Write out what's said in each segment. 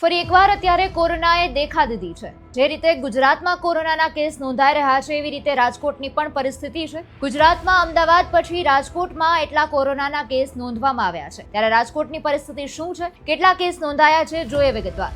ફરી એકવાર અત્યારે કોરોનાએ દેખા દીધી છે. જે રીતે ગુજરાતમાં કોરોનાના કેસ નોંધાઈ રહ્યા છે, એવી રીતે રાજકોટની પણ પરિસ્થિતિ છે. ગુજરાતમાં અમદાવાદ પછી રાજકોટમાં એટલા કોરોનાના કેસ નોંધવામાં આવ્યા છે. ત્યારે રાજકોટની પરિસ્થિતિ શું છે? કેટલા કેસ નોંધાયા છે? જોઈએ વિગતવાર.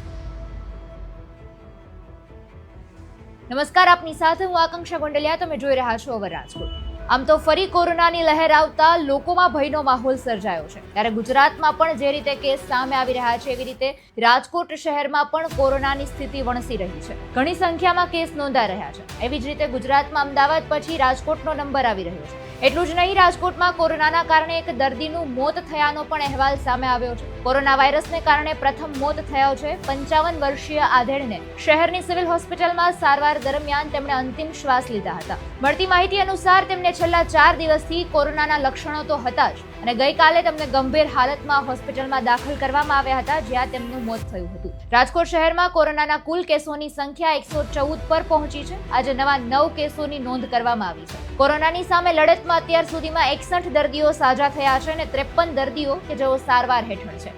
નમસ્કાર, આપની સાથે હું આકાંક્ષા ગોંડલિયા. તમે જોઈ રહ્યા છો ઓવર રાજકોટ. આમ તો ફરી કોરોનાની લહેર આવતા લોકોમાં ભયનો માહોલ સર્જાયો છે. ત્યારે ગુજરાતમાં પણ જે રીતે કેસ સામે આવી રહ્યા છે, એવી રીતે રાજકોટ શહેરમાં પણ કોરોનાની સ્થિતિ વણસી રહી છે. ઘણી સંખ્યામાં કેસ નોંધાઈ રહ્યા છે. એવી જ રીતે ગુજરાતમાં અમદાવાદ પછી રાજકોટનો નંબર આવી રહ્યો છે. એટલું જ નહીં, રાજકોટમાં કોરોનાના કારણે એક દર્દીનું મોત થયાનો પણ અહેવાલ સામે આવ્યો છે. કોરોના વાયરસને કારણે પ્રથમ મોત થયો છે પંચાવન વર્ષીય આધેડને. શહેરની સિવિલ હોસ્પિટલમાં સારવાર દરમિયાન તેમણે અંતિમ શ્વાસ લીધા હતા. મળતી માહિતી અનુસાર તેમને છેલ્લા ચાર દિવસથી કોરોનાના લક્ષણો તો હતા જ અને ગઈકાલે તેમને ગંભીર હાલતમાં હોસ્પિટલમાં દાખલ કરવામાં આવ્યા હતા, જ્યાં તેમનું મોત થયું હતું. રાજકોટ શહેરમાં કોરોનાના કુલ કેસોની સંખ્યા એકસો ચૌદ પર પહોંચી છે. આજે નવા નવ કેસોની નોંધ કરવામાં આવી છે. કોરોનાની સામે લડતમાં અત્યાર સુધીમાં એકસઠ દર્દીઓ સાજા થયા છે અને ત્રેપન દર્દીઓ કે જેઓ સારવાર હેઠળ છે.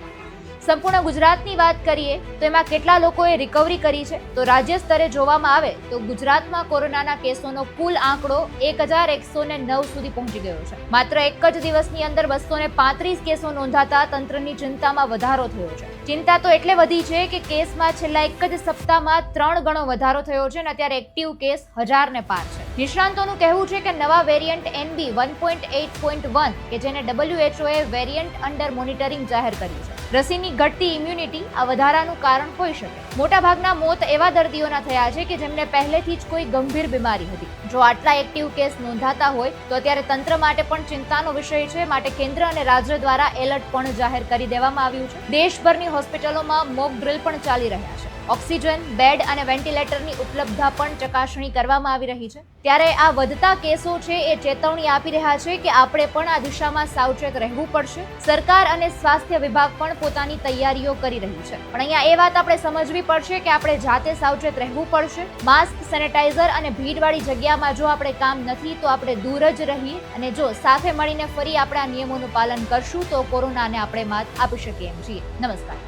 સંપૂર્ણ ગુજરાતની વાત કરીએ, તો એમાં કેટલા લોકોએ રિકવરી કરી છે? તો રાજ્ય સ્તરે જોવામાં આવે, તો ગુજરાતમાં કોરોનાના કેસોનો કુલ આંકડો એક હજાર એકસો ને નવ સુધી પહોંચી ગયો છે. માત્ર એક જ દિવસની અંદર બસો ને પાંત્રીસ કેસો નોંધાતા તંત્રની ચિંતામાં વધારો થયો છે. ચિંતા તો એટલે વધી છે કે કેસમાં છેલ્લા એક જ સપ્તાહમાં ત્રણ ગણો વધારો થયો છે અને અત્યારે એક્ટિવ કેસ હજારને પાર છે. નિષ્ણાંતોનું કહેવું છે કે નવા variant NB one point eight point one, કે જેને ડબલ્યુએચઓએ વેરિયન્ટ અંડર મોનિટરિંગ જાહેર કર્યું છે. રસીની ઘટતી ઇમ્યુનિટી આ વધારાનું કારણ હોઈ શકે. મોટાભાગના મોત એવા દર્દીઓના થયા છે કે જેમને પહેલેથી જ કોઈ ગંભીર બીમારી હતી. જો આટલા એક્ટિવ કેસ નોંધાતા હોય, તો અત્યારે તંત્ર માટે પણ ચિંતાનો વિષય છે. માટે કેન્દ્ર અને રાજ્ય દ્વારા એલર્ટ પણ જાહેર કરી દેવામાં આવ્યું છે. દેશભરની હોસ્પિટલોમાં મોક ડ્રિલ પણ ચાલી રહ્યા છે. ઓક્સિજન, બેડ અને વેન્ટિલેટરની ઉપલબ્ધતા પણ ચકાસણી કરવામાં આવી રહી છે. ત્યારે આ વધતા કેસો છે એ ચેતવણી આપી રહ્યા છે કે આપણે પણ આ દિશામાં સાવચેત રહેવું પડશે. સરકાર અને સ્વાસ્થ્ય વિભાગ પણ પોતાની તૈયારીઓ કરી રહી છે. પણ અહીંયા એ વાત આપણે સમજવી પડશે કે આપણે જાતે સાવચેત રહેવું પડશે. માસ્ક, સેનેટાઈઝર અને ભીડવાળી જગ્યામાં જો આપણે કામ નથી તો આપણે દૂર જ રહી અને જો સાથે મળીને ફરી આપણે આ નિયમોનું પાલન કરશું તો કોરોનાને આપણે માત આપી શકીએ એમ છીએ. નમસ્કાર.